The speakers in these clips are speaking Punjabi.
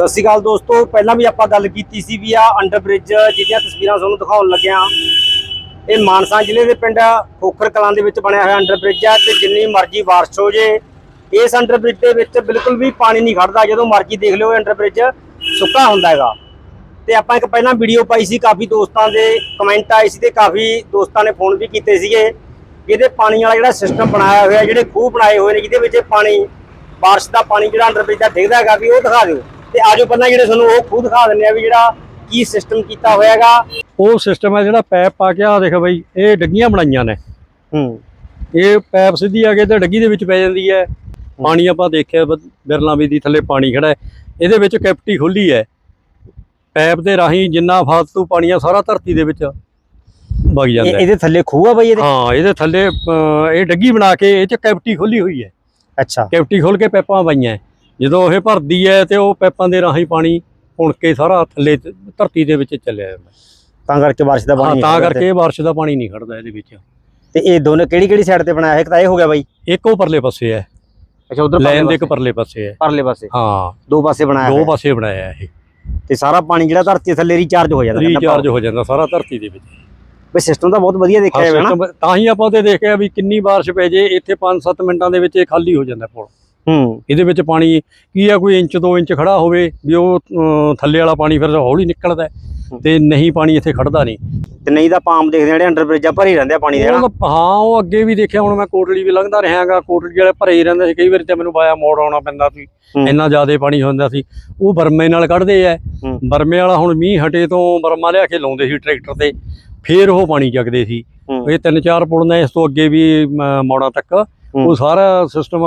ਸਤਿ ਸ਼੍ਰੀ ਅਕਾਲ ਦੋਸਤੋ, ਪਹਿਲਾਂ ਵੀ ਆਪਾਂ ਗੱਲ ਕੀਤੀ ਸੀ ਵੀ ਆ ਅੰਡਰ ਬ੍ਰਿਜ ਜਿਹਦੀਆਂ ਤਸਵੀਰਾਂ ਤੁਹਾਨੂੰ ਦਿਖਾਉਣ ਲੱਗਿਆ। ਇਹ ਮਾਨਸਾ ਜ਼ਿਲ੍ਹੇ ਦੇ ਪਿੰਡ ਖੋਖਰ ਕਲਾਂ ਦੇ ਵਿੱਚ ਬਣਿਆ ਹੋਇਆ ਅੰਡਰ ਬ੍ਰਿਜ ਹੈ ਤੇ ਜਿੰਨੀ ਮਰਜ਼ੀ ਬਾਰਿਸ਼ ਹੋ ਜੇ, ਇਸ ਅੰਡਰ ਬ੍ਰਿਜ ਦੇ ਵਿੱਚ ਬਿਲਕੁਲ ਵੀ ਪਾਣੀ ਨਹੀਂ ਖੜਦਾ। ਜਦੋਂ ਮਰਜ਼ੀ ਦੇਖ ਲਿਓ ਅੰਡਰ ਬ੍ਰਿਜ ਸੁੱਕਾ ਹੁੰਦਾ ਹੈਗਾ। ਤੇ ਆਪਾਂ ਇੱਕ ਪਹਿਲਾਂ ਵੀਡੀਓ ਪਾਈ ਸੀ, ਕਾਫੀ ਦੋਸਤਾਂ ਦੇ ਕਮੈਂਟ ਆਏ ਸੀ ਤੇ ਕਾਫੀ ਦੋਸਤਾਂ ਨੇ ਫੋਨ ਵੀ ਕੀਤੇ ਸੀਗੇ ਕਿ ਇਹਦੇ ਪਾਣੀ ਵਾਲਾ ਜਿਹੜਾ ਸਿਸਟਮ ਬਣਾਇਆ ਹੋਇਆ, ਜਿਹੜੇ ਖੂਹ ਬਣਾਏ ਹੋਏ ਨੇ, ਜਿਹਦੇ ਵਿੱਚ ਪਾਣੀ, ਬਾਰਿਸ਼ ਦਾ ਪਾਣੀ ਜਿਹੜਾ ਅੰਡਰ ਬ੍ਰਿਜ ਦਾ ਡਿੱਗਦਾ ਹੈਗਾ, ਵੀ ਉਹ ਦਿਖਾ ਦਿਓ। ਤੇ ਆਜੋ ਪਹਿਲਾਂ ਜਿਹੜੇ ਤੁਹਾਨੂੰ ਉਹ ਖੂਹ ਦਿਖਾ ਦਿੰਦੇ ਆ ਵੀ ਜਿਹੜਾ ਕੀ ਸਿਸਟਮ ਕੀਤਾ ਹੋਇਆ ਹੈਗਾ ਉਹ ਸਿਸਟਮ ਹੈ ਜਿਹੜਾ ਪੈਪ ਪਾ ਕੇ ਆ ਦੇਖ ਬਈ ਇਹ ਡੱਗੀਆਂ ਬਣਾਈਆਂ ਨੇ। ਹੂੰ। ਇਹ ਪੈਪ ਸਿੱਧੀ ਆ ਕੇ ਤੇ ਡੱਗੀ ਦੇ ਵਿੱਚ ਪੈ ਜਾਂਦੀ ਹੈ। ਪਾਣੀ ਆਪਾਂ ਦੇਖਿਆ ਬਿਰਲਾ ਵੀ ਦੀ ਥੱਲੇ ਪਾਣੀ ਖੜਾ ਹੈ। ਇਹਦੇ ਵਿੱਚ ਕੈਪਟੀ ਖੁੱਲੀ ਹੈ। ਪੈਪ ਦੇ ਰਾਹੀਂ ਜਿੰਨਾ ਫਾਲਤੂ ਪਾਣੀ ਆ ਸਾਰਾ ਧਰਤੀ ਦੇ ਵਿੱਚ ਵਗ ਜਾਂਦਾ ਇਹਦੇ ਥੱਲੇ ਖੂਹ ਆ ਬਈ ਇਹਦੇ? ਹਾਂ ਇਹਦੇ ਥੱਲੇ ਇਹ ਡੱਗੀ ਬਣਾ ਕੇ ਇਹ ਚ ਕੈਪਟੀ ਖੁੱਲੀ ਹੋਈ ਹੈ। ਅੱਛਾ। ਕੈਪਟੀ ਖੋਲ ਕੇ ਪੈਪਾਂ ਪਾਈਆਂ। ਜਦੋਂ ਇਹ ਭਰਦੀ ਹੈ ਤੇ ਉਹ ਪੈਪਾਂ ਦੇ ਰਾਹੀਂ ਪਾਣੀ ਪੁਣ ਕੇ ਸਾਰਾ ਥੱਲੇ ਧਰਤੀ ਦੇ ਵਿੱਚ ਚੱਲਿਆ ਜਾਂਦਾ। ਤਾਂ ਕਰਕੇ ਬਾਰਿਸ਼ ਦਾ ਹਾਂ ਪਾਣੀ ਤਾਂ ਕਰਕੇ ਇਹ ਬਾਰਿਸ਼ ਦਾ ਪਾਣੀ ਨਹੀਂ ਖੜਦਾ ਇਹਦੇ ਵਿੱਚ। ਤੇ ਇਹ ਦੋਨੇ ਕਿਹੜੀ ਕਿਹੜੀ ਸਾਈਡ ਤੇ ਬਣਾਇਆ? ਹੈ ਇੱਕ ਤਾਂ ਇਹ ਹੋ ਗਿਆ ਬਾਈ। ਇੱਕ ਉਹ ਪਰਲੇ ਪਾਸੇ ਹੈ। ਅੱਛਾ ਉਧਰ ਲੈਨ ਦੇ ਇੱਕ ਪਰਲੇ ਪਾਸੇ ਹੈ। ਪਰਲੇ ਪਾਸੇ। ਹਾਂ। ਦੋ ਪਾਸੇ ਬਣਾਇਆ ਦੋ ਪਾਸੇ ਬਣਾਇਆ ਹੈ ਇਹ। ਤੇ ਸਾਰਾ ਪਾਣੀ ਜਿਹੜਾ ਧਰਤੀ ਥੱਲੇ ਰੀਚਾਰਜ ਹੋ ਜਾਂਦਾ ਰੀਚਾਰਜ ਹੋ ਜਾਂਦਾ ਸਾਰਾ ਧਰਤੀ ਦੇ ਵਿੱਚ। ਬਈ ਸਿਸਟਮ ਤਾਂ ਬਹੁਤ ਵਧੀਆ ਦੇਖਿਆ ਹਾਂ, ਨਾ। ਤਾਂ ਹੀ ਆਪਾਂ ਉਹਦੇ ਦੇਖਿਆ ਵੀ ਕਿੰਨੀ ਬਾਰਿਸ਼ ਪੈ ਜੇ ਇੱਥੇ 5-7 ਮਿੰਟਾਂ ਦੇ ਵਿੱਚ ਇਹ ਖਾਲੀ ਹੋ ਜਾਂਦਾ ਪੁਲ। ਹੂੰ। ਇਹਦੇ ਵਿੱਚ ਪਾਣੀ ਕੀ ਆ ਕੋਈ ਇੰਚ 2 ਇੰਚ ਖੜਾ ਹੋਵੇ ਵੀ ਉਹ ਥੱਲੇ ਵਾਲਾ ਪਾਣੀ ਫਿਰ ਹੌਲੀ ਨਿਕਲਦਾ ਤੇ ਨਹੀਂ ਪਾਣੀ ਇੱਥੇ ਖੜਦਾ ਨਹੀਂ। ਤੇ ਨਹੀਂ ਤਾਂ ਪਾਮ ਦੇਖਦੇ ਆ ਜਿਹੜੇ ਅੰਡਰ ਬ੍ਰਿਜਾਂ ਭਰੇ ਰਹਿੰਦੇ ਆ ਪਾਣੀ ਦੇ ਤਾਂ- ਹਾਂ ਉਹ ਅੱਗੇ ਵੀ ਦੇਖਿਆ ਹੁਣ ਮੈਂ ਕੋਟਲੀ ਵੀ ਲੰਘਦਾ ਰਿਹਾਗਾ ਕੋਟਲੀ ਵਾਲੇ ਭਰੇ ਹੀ ਰਹਿੰਦੇ ਸੀ ਕਈ ਵਾਰੀ ਤੇ ਮੈਨੂੰ ਬਾਇਆ ਮੋੜ ਆਉਣਾ ਪੈਂਦਾ ਸੀ। ਇੰਨਾ ਜ਼ਿਆਦਾ ਪਾਣੀ ਹੁੰਦਾ ਸੀ। ਉਹ ਬਰਮੇ ਨਾਲ ਕੱਢਦੇ ਹੂੰ। ਬਰਮੇ ਵਾਲਾ ਹੁਣ ਮੀਂਹ ਹਟੇ ਤੋਂ ਬਰਮਾ ਲਿਆ ਕੇ ਲਾਉਂਦੇ ਸੀ ਟਰੈਕਟਰ ਤੇ ਫੇਰ ਉਹ ਪਾਣੀ ਚੱਕਦੇ ਸੀ। ਇਹ ਤਿੰਨ ਚਾਰ ਪੁਲ ਨੇ ਇਸ ਤੋਂ ਅੱਗੇ ਵੀ ਮੌੜਾਂ ਤੱਕ। ਉਹ ਸਾਰਾ ਸਿਸਟਮ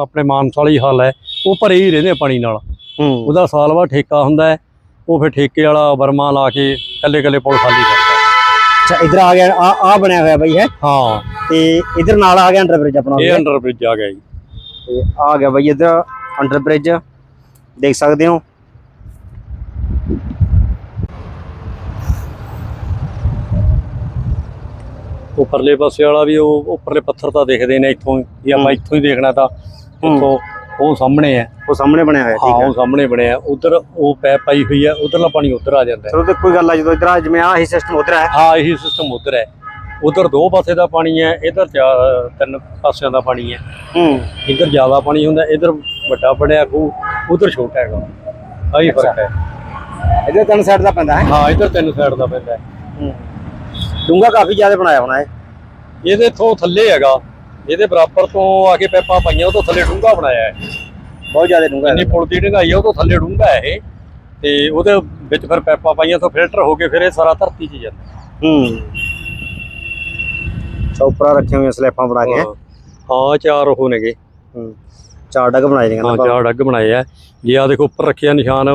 ਆਪਣੇ ਮਾਨਸਾ ਵਾਲੀ ਹਾਲ ਹੈ। ਉਹ ਭਰੇ ਹੀ ਰਹਿੰਦੇ ਪਾਣੀ ਨਾਲ। ਉਹਦਾ ਸਾਲ ਬਾਅਦ ਠੇਕਾ ਹੁੰਦਾ ਹੈ। ਉਹ ਫਿਰ ਠੇਕੇ ਵਾਲਾ ਬਰਮਾ ਲਾ ਕੇ ਕੱਲੇ ਕੱਲੇ ਪੁਲ ਖਾਲੀ ਕਰਦਾ। ਅੱਛਾ ਇਧਰ ਆ ਗਿਆ ਆ ਆ ਬਣਿਆ ਹੋਇਆ ਬਈ ਹੈ? ਹਾਂ। ਤੇ ਇਧਰ ਨਾਲ ਆ ਗਿਆ ਅੰਡਰ ਬ੍ਰਿਜ ਆਪਣਾ ਇਹ ਅੰਡਰ ਬ੍ਰਿਜ ਆ ਗਿਆ ਜੀ। ਤੇ ਆ ਗਿਆ ਬਈ ਇਧਰ ਅੰਡਰ ਬ੍ਰਿਜ ਦੇਖ ਸਕਦੇ ਹੋ ਉਹ ਪਰਲੇ ਪਾਸੇ ਵਾਲਾ ਵੀ ਉਹ ਉੱਪਰਲੇ ਪੱਥਰ ਤਾਂ ਦਿਖਦੇ ਨੇ ਇੱਥੋਂ ਜੇ ਆਪਾਂ ਹੂੰ। ਇੱਥੋਂ ਹੀ ਦੇਖਣਾ ਤਾਂ ਹੂੰ। ਇੱਥੋਂ ਉਹ ਸਾਹਮਣੇ ਹੈ। ਉਹ ਸਾਹਮਣੇ ਬਣਿਆ ਹੋਇਆ ਹਾਂ ਠੀਕ ਹੈ ਉਹ ਸਾਹਮਣੇ ਬਣਿਆ। ਉਧਰ ਉਹ ਪੈਪ ਪਾਈ ਹੋਈ ਹੈ ਉਧਰਲਾ ਪਾਣੀ ਉਧਰ ਆ ਜਾਂਦਾ ਹੈ। ਚਲੋ ਤੇ ਕੋਈ ਗੱਲ ਆ ਜਦੋਂ ਇਧਰ ਆ ਜਿਵੇਂ ਆ ਸਿਸਟਮ ਉਧਰ ਹੈ। ਹਾਂ ਇਹੀ ਸਿਸਟਮ ਉਧਰ ਹੈ। ਉਧਰ ਦੋ ਪਾਸੇ ਦਾ ਪਾਣੀ ਹੈ ਇਧਰ ਤਿੰਨ ਪਾਸਿਆਂ ਦਾ ਪਾਣੀ ਹੈ। ਹੂੰ। ਇਧਰ ਜ਼ਿਆਦਾ ਪਾਣੀ ਹੁੰਦਾ ਇਧਰ ਵੱਡਾ ਬਣਿਆ ਖੂਹ ਉਧਰ ਛੋਟਾ ਹੈਗਾ। ਆਹੀ ਫ਼ਰਕ ਹੈ। ਇਧਰ ਤਿੰਨ ਸਾਈਡ ਦਾ ਪੈਂਦਾ ਹੈ। ਹਾਂ ਇਧਰ ਤਿੰਨ ਸਾਈਡ ਦਾ ਪੈਂਦਾ ਹੈ। ਹੂੰ। ਡੂੰਗਾ ਕਾਫੀ ਜ਼ਿਆਦਾ ਬਣਾਇਆ ਹੋਣਾ ਹੈ ਇਹਦੇ ਤੋਂ ਥੱਲੇ ਹੈਗਾ। ਇਹਦੇ ਬਰਾਬਰ ਤੋਂ ਆ ਕੇ ਪੈਪਾਂ ਪਾਈਆਂ ਉਹ ਤੋਂ ਥੱਲੇ ਡੂੰਘਾ ਬਣਾਇਆ ਹੈ। ਬਹੁਤ ਜ਼ਿਆਦਾ ਡੂੰਗਾ ਇੰਨੀ ਪੁਲ ਦੀ ਡੰਗਾਈ ਆ ਉਹ ਤੋਂ ਥੱਲੇ ਡੂੰਘਾ ਹੈ ਇਹ। ਤੇ ਉਹਦੇ ਵਿੱਚ ਫਿਰ ਪੈਪਾਂ ਪਾਈਆਂ ਤੋਂ ਫਿਲਟਰ ਹੋ ਕੇ ਫਿਰ ਇਹ ਸਾਰਾ ਧਰਤੀ 'ਚ ਜਾਂਦਾ। ਹੂੰ। ਚੌਪਰਾ ਰੱਖੇ ਹੋਏ ਸਲੈਪਾਂ ਬਣਾ ਕੇ। ਹਾਂ। ਚਾਰ ਉਹ ਨੇਗੇ। ਹੂੰ। ਚਾਰ ਡੱਗ ਬਣਾਏ ਨੇ ਹਾਂ ਚਾਰ ਡੱਗ ਬਣਾਏ ਆ। ਜੇ ਆ ਦੇਖੋ ਉੱਪਰ ਰੱਖਿਆ ਨਿਸ਼ਾਨ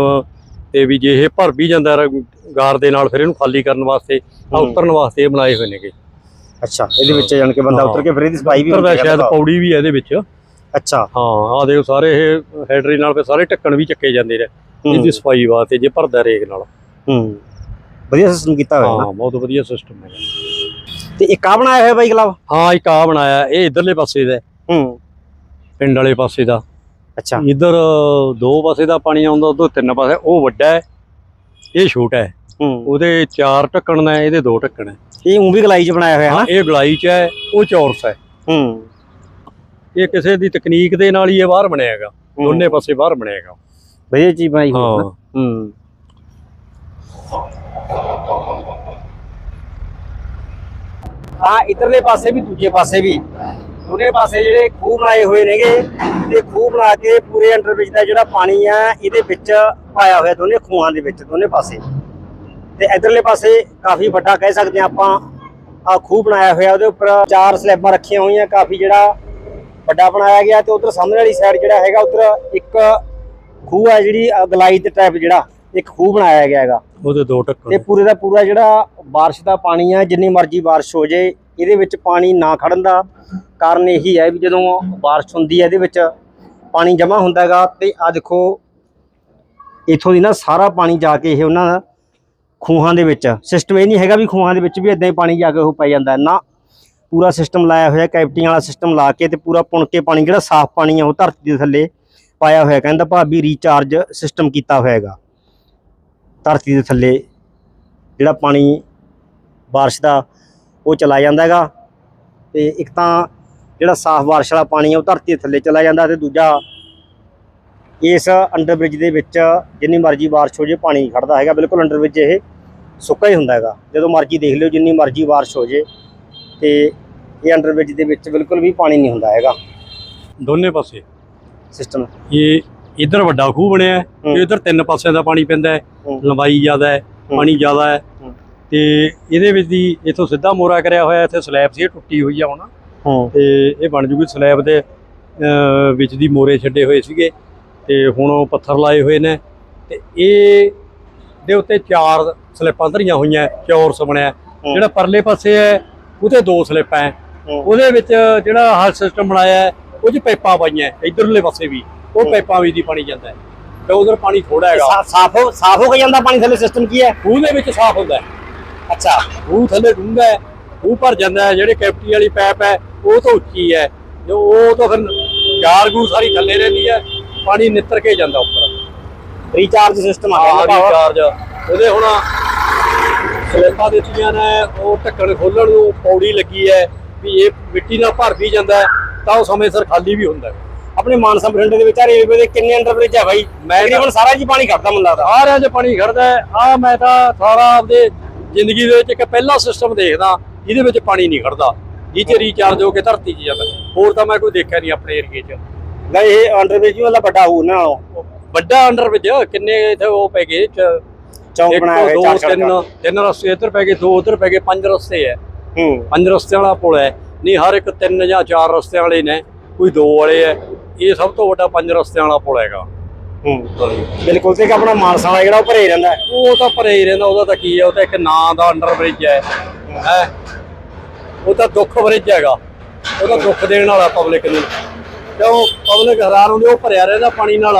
ਤੇ ਵੀ ਜੇ ਇਹ ਭਰ ਵੀ ਜਾਂਦਾ ਗਾਰ ਦੇ ਨਾਲ ਫਿਰ ਇਹਨੂੰ ਖਾਲੀ ਕਰਨ ਵਾਸਤੇ ਆ ਹੂੰ। ਉਤਰਨ ਵਾਸਤੇ ਇਹ ਬਣਾਏ ਹੋਏ ਨੇਗੇ। ਅੱਛਾ ਇਹਦੇ ਵਿੱਚ ਜਾਣ ਕੇ ਬੰਦਾ ਹਾਂ। ਉਤਰ ਕੇ ਫਿਰ ਇਹਦੀ ਸਫ਼ਾਈ ਵੀ ਹੁੰਦੀ ਹੈ ਸ਼ਾਇਦ ਪੌੜੀ ਵੀ ਹੈ ਇਹਦੇ ਵਿੱਚ। ਅੱਛਾ। ਹਾਂ ਆ ਦੇਖੋ ਸਾਰੇ ਇਹ ਹੈਡਰੀ ਨਾਲ ਫਿਰ ਸਾਰੇ ਢੱਕਣ ਵੀ ਚੱਕੇ ਜਾਂਦੇ ਨੇ। ਹੂੰ। ਇਹਦੀ ਸਫ਼ਾਈ ਵਾਸਤੇ ਜੇ ਭਰਦਾ ਰੇਗ ਨਾਲ। ਹੂੰ। ਵਧੀਆ ਸਿਸਟਮ ਕੀਤਾ ਹੋਇਆ ਹਾਂ ਬਹੁਤ ਵਧੀਆ ਸਿਸਟਮ ਹੈਗਾ ਤੇ ਇੱਕ ਆ ਬਣਾਇਆ ਹੋਇਆ ਬਾਈ ਗਲਾਬ? ਹਾਂ ਇੱਕ ਆ ਬਣਾਇਆ ਇਹ ਇਧਰਲੇ ਪਾਸੇ ਦਾ ਹੈ, ਹੂੰ। ਪਿੰਡ ਵਾਲੇ ਪਾਸੇ ਦਾ। ਅੱਛਾ। ਇਧਰ ਦੋ ਪਾਸੇ ਦਾ ਪਾਣੀ ਆਉਂਦਾ ਉਧਰ ਤਿੰਨ ਪਾਸੇ ਉਹ ਵੱਡਾ ਹੈ ਇਹ ਛੋਟਾ ਹੈ। ਉਹਦੇ ਚਾਰ ਢੱਕਣ ਨੇ ਇਹਦੇ ਦੋ ਢੱਕਣ ਹੈ ਇਹ ਉਂ ਵੀ ਗਲਾਈ ਚ ਬਣਾਇਆ ਹੋਇਆ ਹੈ ਹਾਂ ਇਹ ਗਲਾਈ ਚ ਹੈ ਉਹ ਚੌਰਸ ਹੈ। ਹੂੰ। ਇਹ ਕਿਸੇ ਦੀ ਤਕਨੀਕ ਦੇ ਨਾਲ ਹੀ ਇਹ ਬਾਹਰ ਬਣਿਆ ਹੈਗਾ। ਦੋਨੇ ਪਾਸੇ ਬਾਹਰ ਬਣਿਆ ਹੈਗਾ। ਵਧੀਆ ਚੀਜ਼ ਬਣਾਈ ਹੋਈ ਹੈ। ਨਾ। ਹਾਂ ਇਧਰਲੇ ਪਾਸੇ ਵੀ ਦੂਜੇ ਪਾਸੇ ਵੀ। ਦੋਨੇ ਪਾਸੇ ਜਿਹੜੇ ਖੂਹ ਬਣਾਏ ਹੋਏ ਨੇਗੇ ਤੇ ਖੂਹ ਬਣਾ ਕੇ ਪੂਰੇ ਅੰਡਰ ਵਿੱਚ ਦਾ ਜਿਹੜਾ ਪਾਣੀ ਆ ਇਹਦੇ ਵਿੱਚ ਪਾਇਆ ਹੋਇਆ ਦੋਨੇ ਖੂਹਾਂ ਦੇ ਵਿੱਚ ਦੋਨੇ ਪਾਸੇ। ਤੇ ਇਧਰਲੇ ਪਾਸੇ ਕਾਫੀ ਵੱਡਾ ਕਹਿ ਸਕਦੇ ਆ ਆਪਾਂ ਆ ਖੂਹ ਬਣਾਇਆ ਹੋਇਆ ਉਹਦੇ ਉੱਪਰ ਚਾਰ ਸਲੈਬਾਂ ਰੱਖੀਆਂ ਹੋਈਆਂ ਕਾਫੀ ਜਿਹੜਾ ਵੱਡਾ ਬਣਾਇਆ ਗਿਆ ਤੇ ਉਧਰ ਸਾਹਮਣੇ ਵਾਲੀ ਸਾਈਡ ਜਿਹੜਾ ਹੈਗਾ ਉਧਰ ਇੱਕ ਖੂਹ ਹੈ ਜਿਹੜੀ ਗਲਾਈ ਦੇ ਟਾਈਪ ਜਿਹੜਾ ਇੱਕ ਖੂਹ ਬਣਾਇਆ ਗਿਆ ਹੈਗਾ। ਉਹਦੇ ਦੋ ਢੱਕਣ। ਤੇ ਪੂਰੇ ਦਾ ਪੂਰਾ ਜਿਹੜਾ ਬਾਰਿਸ਼ ਦਾ ਪਾਣੀ ਆ ਜਿੰਨੀ ਮਰਜ਼ੀ ਬਾਰਿਸ਼ ਹੋ ਜੇ ਇਹਦੇ ਵਿੱਚ ਪਾਣੀ ਨਾ ਖੜਨ ਦਾ ਕਾਰਨ ਇਹੀ ਹੈ ਵੀ ਜਦੋਂ ਬਾਰਿਸ਼ ਹੁੰਦੀ ਹੈ ਇਹਦੇ ਵਿੱਚ ਪਾਣੀ ਜਮ੍ਹਾਂ ਹੁੰਦਾ ਹੈਗਾ ਤੇ ਆ ਦੇਖੋ, ਇਥੋਂ ਦੀ ਨਾ ਸਾਰਾ ਪਾਣੀ ਜਾ ਕੇ ਇਹ ਉਹਨਾਂ ਦਾ ਖੂਹਾਂ ਦੇ ਵਿੱਚ ਸਿਸਟਮ ਇਹ ਨਹੀਂ ਹੈਗਾ ਵੀ ਖੂਹਾਂ ਦੇ ਵਿੱਚ ਵੀ ਇਦਾਂ ਹੀ ਪਾਣੀ ਜਾ ਕੇ ਉਹ ਪੈ ਜਾਂਦਾ ਨਾ, ਪੂਰਾ ਸਿਸਟਮ ਲਾਇਆ ਹੋਇਆ ਕੈਪਟੀਆਂ ਵਾਲਾ ਸਿਸਟਮ ਲਾ ਕੇ ਤੇ ਪੂਰਾ ਪੁਣ ਕੇ ਪਾਣੀ, ਜਿਹੜਾ ਸਾਫ਼ ਪਾਣੀ ਆ ਉਹ ਧਰਤੀ ਦੇ ਥੱਲੇ ਪਾਇਆ ਹੋਇਆ ਕਹਿੰਦਾ ਭਾਬੀ ਰੀਚਾਰਜ ਸਿਸਟਮ ਕੀਤਾ ਹੋਇਆ ਹੈਗਾ। ਧਰਤੀ ਦੇ ਥੱਲੇ ਜਿਹੜਾ ਪਾਣੀ ਬਾਰਿਸ਼ ਦਾ ਉਹ ਚਲਾ ਜਾਂਦਾ ਹੈਗਾ। ਤੇ ਇੱਕ ਤਾਂ ਜਿਹੜਾ ਸਾਫ਼ ਬਾਰਿਸ਼ ਵਾਲਾ ਪਾਣੀ ਹੈ ਉਹ ਧਰਤੀ ਦੇ ਥੱਲੇ ਚਲਾ ਜਾਂਦਾ ਤੇ ਦੂਜਾ ਇਸ ਅੰਡਰ ਬ੍ਰਿਜ ਦੇ ਵਿੱਚ ਜਿੰਨੀ ਮਰਜ਼ੀ ਬਾਰਿਸ਼ ਹੋ ਜੇ ਪਾਣੀ ਖੜਦਾ ਹੈਗਾ ਬਿਲਕੁਲ ਅੰਡਰ ਬ੍ਰਿਜ ਇਹ ਸੁੱਕਾ ਹੀ ਹੁੰਦਾ ਹੈਗਾ। ਜਦੋਂ ਮਰਜ਼ੀ ਦੇਖ ਲਿਓ ਜਿੰਨੀ ਮਰਜ਼ੀ ਬਾਰਿਸ਼ ਹੋ ਜੇ ਤੇ ਇਹ ਅੰਡਰ ਬ੍ਰਿਜ ਦੇ ਵਿੱਚ ਬਿਲਕੁਲ ਵੀ ਪਾਣੀ ਨਹੀਂ ਹੁੰਦਾ ਹੈਗਾ। ਦੋਨੇ ਪਾਸੇ? ਸਿਸਟਮ ਇਹ ਇਧਰ ਵੱਡਾ ਖੂਹ ਬਣਿਆ ਹੈ ਇਧਰ ਤਿੰਨ ਪਾਸਿਆਂ ਦਾ ਪਾਣੀ ਪੈਂਦਾ ਹੈ। ਲੰਬਾਈ ਜ਼ਿਆਦਾ ਹੈ। ਪਾਣੀ ਜ਼ਿਆਦਾ ਹੂੰ। ਤੇ ਇਹਦੇ ਵਿੱਚ ਦੀ ਇਥੋਂ ਸਿੱਧਾ ਮੋਰਾ ਕਰਿਆ ਹੋਇਆ ਇੱਥੇ ਸਲੈਬ ਸੀ ਇਹ ਟੁੱਟੀ ਹੋਈ ਆ ਹੁਣ। ਹੂੰ। ਤੇ ਇਹ ਬਣ ਜੂਗੀ ਸਲੈਬ ਦੇ ਵਿੱਚ ਦੀ ਮੋਰੇ ਛੱਡੇ ਹੋਏ ਸੀਗੇ। ਤੇ ਹੁਣ ਉਹ ਪੱਥਰ ਲਾਏ ਹੋਏ ਨੇ। ਤੇ ਇਹ ਦੇ ਉੱਤੇ ਚਾਰ ਸਲਿੱਪਾਂ ਧਰੀਆਂ ਹੋਈਆਂ ਚੌਰਸ ਬਣਿਆ। ਜਿਹੜਾ ਪਰਲੇ ਪਾਸੇ ਹੈ ਉਹਤੇ ਦੋ ਸਲਿੱਪਾਂ ਹੈ। ਉਹਦੇ ਵਿੱਚ ਜਿਹੜਾ ਆਹ ਸਿਸਟਮ ਬਣਾਇਆ ਉਹ 'ਚ ਪਾਈਪਾਂ ਪਾਈਆਂ ਇੱਧਰਲੇ ਪਾਸੇ ਵੀ। ਉਹ। ਪਾਈਪਾਂ ਵੀ ਦੀ ਪਾਣੀ ਜਾਂਦਾ ਹੈ। ਤੇ ਉਧਰ ਪਾਣੀ ਥੋੜਾ ਹੈਗਾ। ਸਾਫ਼ ਹੋ ਸਾਫ਼ ਹੋ ਕੇ ਜਾਂਦਾ ਪਾਣੀ ਥੱਲੇ ਸਿਸਟਮ ਕੀ ਹੈ? ਖੂਹ ਦੇ ਵਿੱਚ ਸਾਫ਼ ਹੁੰਦਾ ਹੈ। ਅੱਛਾ ਖੂਹ ਥੱਲੇ ਡੂੰਘਾ ਹੈ ਭਰ ਜਾਂਦਾ ਹੈ ਜਿਹੜੇ ਕੈਪਟੀ ਵਾਲੀ ਪਾਈਪ ਹੈ ਉਹ ਤੋਂ ਉੱਚੀ ਹੈ। ਜੋ ਉਹ ਤਾਂ ਫਿਰ ਯਾਰ ਗੂ ਸਾਰੀ ਥੱਲੇ ਰਹਿੰਦੀ ਹੈ ਪਾਣੀ ਨਿੱਤਰ ਕੇ ਜਾਂਦਾ ਉੱਪਰ। ਰੀਚਾਰਜ ਸਿਸਟਮ ਆ ਗਿਆ ਭਾਵ ਚਾਰਜ ਉਹਦੇ ਹੁਣ ਸਲੇਪਾਂ ਦਿੱਤੀਆਂ ਨੇ ਉਹ ਢੱਕਣ ਖੋਲਣ ਨੂੰ ਪੌੜੀ ਲੱਗੀ ਹੈ ਵੀ ਇਹ ਮਿੱਟੀ ਨਾਲ ਭਰ ਵੀ ਜਾਂਦਾ ਤਾਂ ਉਹ ਸਮੇਂ ਸਿਰ ਖਾਲੀ ਵੀ ਹੁੰਦਾ। ਆਪਣੇ ਮਾਨਸਾ ਬਠਿੰਡੇ ਦੇ ਵਿੱਚ ਆ ਰੇਲਵੇ ਦੇ ਕਿੰਨੇ ਅੰਡਰ ਬ੍ਰਿਜ ਹੈ ਬਾਈ ਤਕਰੀਬਨ ਸਾਰਾ ਜੀ ਪਾਣੀ ਖੜਦਾ ਮੈਨੂੰ ਲੱਗਦਾ। ਸਾਰਿਆਂ 'ਚ ਪਾਣੀ ਖੜਦਾ ਆ ਮੈਂ ਤਾਂ ਸਾਰਾ ਆਪਦੇ ਜ਼ਿੰਦਗੀ ਦੇ ਵਿੱਚ ਇੱਕ ਪਹਿਲਾ ਸਿਸਟਮ ਦੇਖਦਾ ਜਿਹਦੇ ਵਿੱਚ ਪਾਣੀ ਨਹੀਂ ਖੜਦਾ। ਜਿਹ 'ਚ ਰੀਚਾਰਜ ਹੋ ਕੇ ਧਰਤੀ 'ਚ ਜਾਂਦਾ। ਹੋਰ ਤਾਂ ਮੈਂ ਕੋਈ ਦੇਖਿਆ ਨਹੀਂ ਆਪਣੇ ਏਰੀਏ 'ਚ। ਲੈ ਇਹ ਅੰਡਰ ਬ੍ਰਿਜ ਵੀ ਮਤਲਬ ਵੱਡਾ ਹੋਊ ਨਾ ਵੱਡਾ ਅੰਡਰ ਵਿੱਚ ਕਿੰਨੇ ਇੱਥੇ ਉਹ ਪੈ ਗਏ ਚ- ਚੌਂਕ ਬਣਾਇਆ ਦੋ ਚਾਰ ਤਿੰਨ ਤਿੰਨ ਰਸਤੇ ਇੱਧਰ ਪੈ ਗਏ ਦੋ ਉੱਧਰ ਪੈ ਗਏ ਪੰਜ ਰਸਤੇ ਹੈ ਹੂੰ। ਪੰਜ ਰਸਤਿਆਂ ਵਾਲਾ ਪੁਲ ਹੈ ਨਹੀਂ ਹਰ ਇੱਕ ਤਿੰਨ ਜਾਂ ਚਾਰ ਰਸਤਿਆਂ ਵਾਲੇ ਨੇ ਕੋਈ ਦੋ ਵਾਲੇ ਹੈ ਇਹ ਸਭ ਤੋਂ ਵੱਡਾ ਪੰਜ ਰਸਤਿਆਂ ਵਾਲਾ ਪੁਲ ਹੈਗਾ। ਹੂੰ ਬਿਲਕੁਲ ਤੇ ਇੱਕ ਆਪਣਾ ਮਾਨਸਾ ਵਾਲਾ ਜਿਹੜਾ ਉਹ ਭਰੇ ਰਹਿੰਦਾ ਹੈ। ਉਹ ਤਾਂ ਭਰੇ ਹੀ ਰਹਿੰਦਾ ਉਹਦਾ ਤਾਂ ਕੀ ਹੈ ਉਹ ਤਾਂ ਇੱਕ ਨਾਂ ਦਾ ਅੰਡਰ ਬ੍ਰਿਜ ਹੈ। ਹੈ? ਉਹ ਤਾਂ ਦੁੱਖ ਬ੍ਰਿਜ ਹੈਗਾ। ਉਹ ਤਾਂ ਦੁੱਖ ਦੇਣ ਵਾਲਾ ਪਬਲਿਕ ਨੂੰ। ਕਿਉਂ? ਪਬਲਿਕ ਹੈਰਾਨ ਹੁੰਦੀ ਉਹ ਭਰਿਆ ਰਹਿੰਦਾ ਪਾਣੀ ਨਾਲ।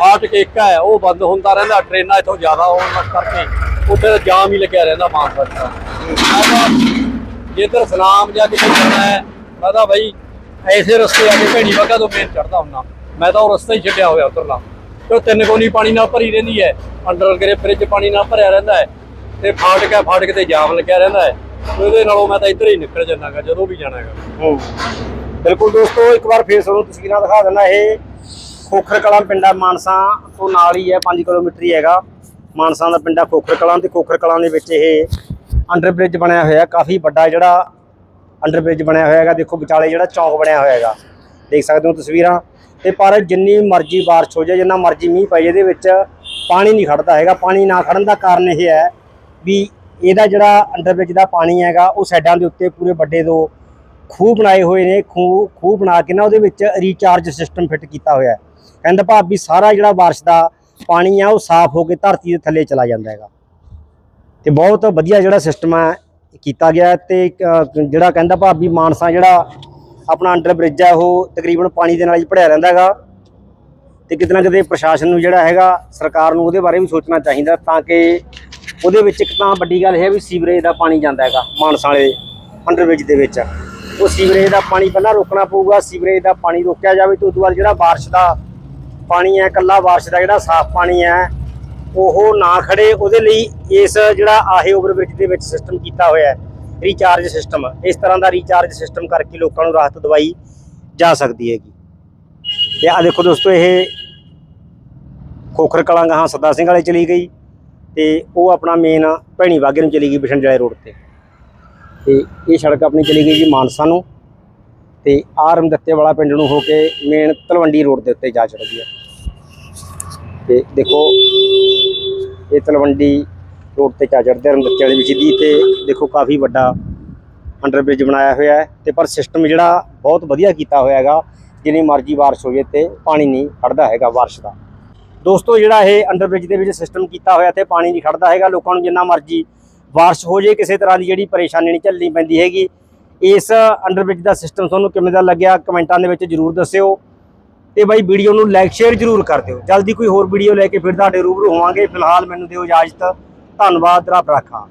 ਹਾਟ ਕੇਕਾ ਹੈ ਉਹ ਬੰਦ ਹੁੰਦਾ ਰਹਿੰਦਾ ਟ੍ਰੇਨਾਂ ਇੱਥੋਂ ਜ਼ਿਆਦਾ ਆਉਣ ਕਰਕੇ। ਉੱਥੇ ਤਾਂ ਜਾਮ ਹੀ ਲੱਗਿਆ ਰਹਿੰਦਾ ਮਾਨਸਾ ਦਾ ਜੇਕਰ ਸਲਾਮ ਜਾਂ ਕਿਤੇ ਜਾਣਾ ਹੈ ਮੈਂ ਤਾਂ ਬਈ ਐਸੇ ਰਸਤੇ ਆ ਕੇ ਭੇੜੀ ਵਗਾ ਤੋਂ ਮੇਨ ਚੜਦਾ ਹੁੰਦਾ। ਮੈਂ ਤਾਂ ਉਹ ਰਸਤਾ ਹੀ ਛੱਡਿਆ ਹੋਇਆ ਉਤਰਲਾ ਤੇ ਉਹ ਤਿੰਨ ਕੋਨੀ ਪਾਣੀ ਨਾਲ ਭਰੀ ਰਹਿੰਦੀ ਹੈ। ਅੰਡਰ ਗਰੇ ਫ੍ਰਿਜ ਪਾਣੀ ਨਾਲ ਭਰਿਆ ਰਹਿੰਦਾ ਹੈ ਤੇ ਫਾਟਕ ਹੈ, ਫਾਟਕ ਤੇ ਜਾਮ ਲੱਗਿਆ ਰਹਿੰਦਾ ਹੈ। ਉਹਦੇ ਨਾਲੋਂ ਮੈਂ ਤਾਂ ਇੱਧਰ ਹੀ ਨਿਕਲ ਜਾਂਦਾਗਾ ਜਦੋਂ ਵੀ ਜਾਣਾ ਬਿਲਕੁਲ ਦੋਸਤੋ, ਇੱਕ ਵਾਰ ਫੇਰ ਤੁਹਾਨੂੰ ਤਸਵੀਰਾਂ ਦਿਖਾ ਦਿੰਦਾ ਇਹ ਖੋਖਰ ਕਲਾਂ ਪਿੰਡਾ ਮਾਨਸਾ ਤੋਂ ਨਾਲ ਹੀ ਹੈ 5 ਕਿਲੋਮੀਟਰ ਹੀ ਹੈਗਾ। ਮਾਨਸਾ ਦਾ ਪਿੰਡਾ ਖੋਖਰ ਕਲਾਂ ਤੇ ਖੋਖਰ ਕਲਾਂ ਦੇ ਵਿੱਚ ਇਹ ਅੰਡਰ ਬ੍ਰਿਜ ਬਣਿਆ ਹੋਇਆ, ਕਾਫੀ ਵੱਡਾ ਜਿਹੜਾ ਅੰਡਰ ਬ੍ਰਿਜ ਬਣਿਆ ਹੋਇਆ ਹੈਗਾ। ਦੇਖੋ ਵਿਚਾਲੇ ਜਿਹੜਾ ਚੌਂਕ ਬਣਿਆ ਹੋਇਆ ਹੈਗਾ। ਦੇਖ ਸਕਦੇ ਹੋ ਤਸਵੀਰਾਂ। ਤੇ ਪਰ ਜਿੰਨੀ ਮਰਜ਼ੀ ਬਾਰਿਸ਼ ਹੋ ਜਾਏ, ਜਿੰਨਾ ਮਰਜ਼ੀ ਮੀਂਹ ਪੈ ਪਏ ਇਹਦੇ ਵਿੱਚ ਪਾਣੀ ਨਹੀਂ ਖੜਦਾ ਹੈਗਾ। ਪਾਣੀ ਨਾ ਖੜਨ ਦਾ ਕਾਰਨ ਇਹ ਹੈ ਵੀ ਇਹਦਾ ਜਿਹੜਾ ਅੰਡਰ ਬ੍ਰਿਜ ਦਾ ਪਾਣੀ ਹੈਗਾ, ਉਹ ਸਾਈਡਾਂ ਦੇ ਉੱਤੇ ਪੂਰੇ ਵੱਡੇ ਦੋ ਖੂਹ ਬਣਾਏ ਹੋਏ ਨੇ। ਖੂਹ ਖੂਹ ਬਣਾ ਕੇ ਨਾ ਉਹਦੇ ਵਿੱਚ ਰੀਚਾਰਜ ਸਿਸਟਮ ਫਿੱਟ ਕੀਤਾ ਹੋਇਆ ਹੈ। ਕਹਿੰਦਾ ਭਾਵ ਵੀ ਸਾਰਾ ਜਿਹੜਾ ਬਾਰਿਸ਼ ਦਾ ਪਾਣੀ ਆ, ਉਹ ਸਾਫ਼ ਹੋ ਕੇ ਧਰਤੀ ਦੇ ਥੱਲੇ ਚਲਾ ਜਾਂਦਾ ਹੈਗਾ। ਤੇ ਬਹੁਤ ਵਧੀਆ ਜਿਹੜਾ ਸਿਸਟਮ ਹੈ ਕੀਤਾ ਗਿਆ ਹੈ ਤੇ ਜਿਹੜਾ ਕਹਿੰਦਾ ਭਾਵ ਵੀ ਮਾਨਸਾ ਜਿਹੜਾ ਆਪਣਾ ਅੰਡਰ ਬ੍ਰਿਜ ਹੈ ਉਹ ਤਕਰੀਬਨ ਪਾਣੀ ਦੇ ਨਾਲ ਹੀ ਭੜਿਆ ਰਹਿੰਦਾ ਹੈਗਾ। ਤੇ ਕਿਤੇ ਨਾ ਕਿਤੇ ਪ੍ਰਸ਼ਾਸਨ ਨੂੰ ਜਿਹੜਾ ਹੈਗਾ, ਸਰਕਾਰ ਨੂੰ ਉਹਦੇ ਬਾਰੇ ਵੀ ਸੋਚਣਾ ਚਾਹੀਦਾ, ਤਾਂ ਕਿ ਉਹਦੇ ਵਿੱਚ ਇੱਕ ਤਾਂ ਵੱਡੀ ਗੱਲ ਇਹ ਹੈ ਵੀ ਸੀਵਰੇਜ ਦਾ ਪਾਣੀ ਜਾਂਦਾ ਹੈਗਾ, ਮਾਨਸਾ ਵਾਲੇ ਅੰਡਰ ਬ੍ਰਿਜ ਦੇ ਵਿੱਚ। ਉਹ ਸੀਵਰੇਜ ਦਾ ਪਾਣੀ ਪਹਿਲਾਂ ਰੋਕਣਾ ਪਊਗਾ, ਸੀਵਰੇਜ ਦਾ ਪਾਣੀ ਰੋਕਿਆ ਜਾਵੇ ਤੇ ਉਸ ਤੋਂ ਬਾਅਦ ਜਿਹੜਾ ਬਾਰਿਸ਼ ਦਾ ਪਾਣੀ ਹੈ ਕੱਲਾ ਬਾਰਿਸ਼ ਦਾ ਜਿਹੜਾ ਸਾਫ਼ ਪਾਣੀ ਹੈ, ਉਹ ਨਾ ਖੜੇ ਉਹਦੇ ਲਈ ਇਸ ਜਿਹੜਾ ਆਹੇ ਓਵਰਬ੍ਰਿਜ ਦੇ ਵਿੱਚ ਸਿਸਟਮ ਕੀਤਾ ਹੋਇਆ ਹੈ। ਰੀਚਾਰਜ ਸਿਸਟਮ ਇਸ ਤਰ੍ਹਾਂ ਦਾ ਰੀਚਾਰਜ ਸਿਸਟਮ ਕਰਕੇ ਲੋਕਾਂ ਨੂੰ ਰਾਹਤ ਦਵਾਈ ਜਾ ਸਕਦੀ ਹੈਗੀ। ਤੇ ਆ ਦੇਖੋ ਦੋਸਤੋ, ਇਹ ਖੋਖਰ ਕਲਾਂ ਗਾਹਾਂ ਸੱਦਾ ਸਿੰਘ ਵਾਲੇ ਚਲੀ ਗਈ ਤੇ ਉਹ ਆਪਣਾ ਮੇਨ ਭੈਣੀ ਵਾਗੇ ਨੂੰ ਚਲੀ ਗਈ ਬਿਸ਼ਨਜਾਲੇ ਰੋਡ ਤੇ। ਤੇ ਇਹ ਸੜਕ ਆਪਣੀ ਚਲੀ ਗਈ ਜੀ ਮਾਨਸਾ ਨੂੰ। ਤੇ ਆਰਮ ਦਿੱਤੇ ਵਾਲਾ ਪਿੰਡ ਨੂੰ ਹੋ ਕੇ ਮੇਨ ਤਲਵੰਡੀ ਰੋਡ ਦੇ ਉੱਤੇ ਜਾ ਚੜਦੀ ਹੈ। ਤੇ ਦੇਖੋ, ਇਹ ਤਲਵੰਡੀ ਰੋਡ ਤੇ ਜਾ ਚੜਦੇ ਰਮ ਦਿੱਤੇ ਵਾਲੀ ਵਿੱਚ ਤੇ ਦੇਖੋ ਕਾਫੀ ਵੱਡਾ ਅੰਡਰ ਬ੍ਰਿਜ ਬਣਾਇਆ ਹੋਇਆ ਹੈ ਤੇ ਪਰ ਸਿਸਟਮ ਜਿਹੜਾ ਬਹੁਤ ਵਧੀਆ ਕੀਤਾ ਹੋਇਆ ਹੈਗਾ, ਜਿੰਨੀ ਮਰਜ਼ੀ ਬਾਰਿਸ਼ ਹੋ ਜੇ ਤੇ ਪਾਣੀ ਨਹੀਂ ਖੜਦਾ ਹੈਗਾ ਬਾਰਿਸ਼ ਦਾ। ਦੋਸਤੋ ਜਿਹੜਾ ਇਹ ਅੰਡਰ ਬ੍ਰਿਜ ਦੇ ਵਿੱਚ ਸਿਸਟਮ ਕੀਤਾ ਹੋਇਆ ਤੇ ਪਾਣੀ ਨਹੀਂ ਖੜਦਾ ਹੈਗਾ, ਲੋਕਾਂ ਨੂੰ ਜਿੰਨਾ ਮਰਜ਼ੀ ਬਾਰਿਸ਼ ਹੋ ਜੇ ਕਿਸੇ ਤਰ੍ਹਾਂ ਦੀ ਜਿਹੜੀ ਪਰੇਸ਼ਾਨੀ ਨਹੀਂ ਝੱਲਣੀ ਪੈਂਦੀ ਹੈਗੀ। ਇਸ ਅੰਡਰਬ੍ਰਿਜ ਦਾ ਸਿਸਟਮ ਤੁਹਾਨੂੰ ਕਿਵੇਂ ਦਾ ਲੱਗਿਆ ਕਮੈਂਟਾਂ ਦੇ ਵਿੱਚ ਜਰੂਰ ਦੱਸਿਓ ਤੇ ਬਾਈ ਵੀਡੀਓ ਨੂੰ ਲਾਈਕ ਸ਼ੇਅਰ ਜਰੂਰ ਕਰ ਦਿਓ। ਜਲਦੀ ਕੋਈ ਹੋਰ ਵੀਡੀਓ ਲੈ ਕੇ ਫਿਰ ਤੁਹਾਡੇ ਰੂਬਰੂ ਹੋਵਾਂਗੇ। ਫਿਲਹਾਲ ਮੈਨੂੰ ਦਿਓ ਇਜਾਜ਼ਤ। ਧੰਨਵਾਦ ਰੱਬ ਰਾਖਾ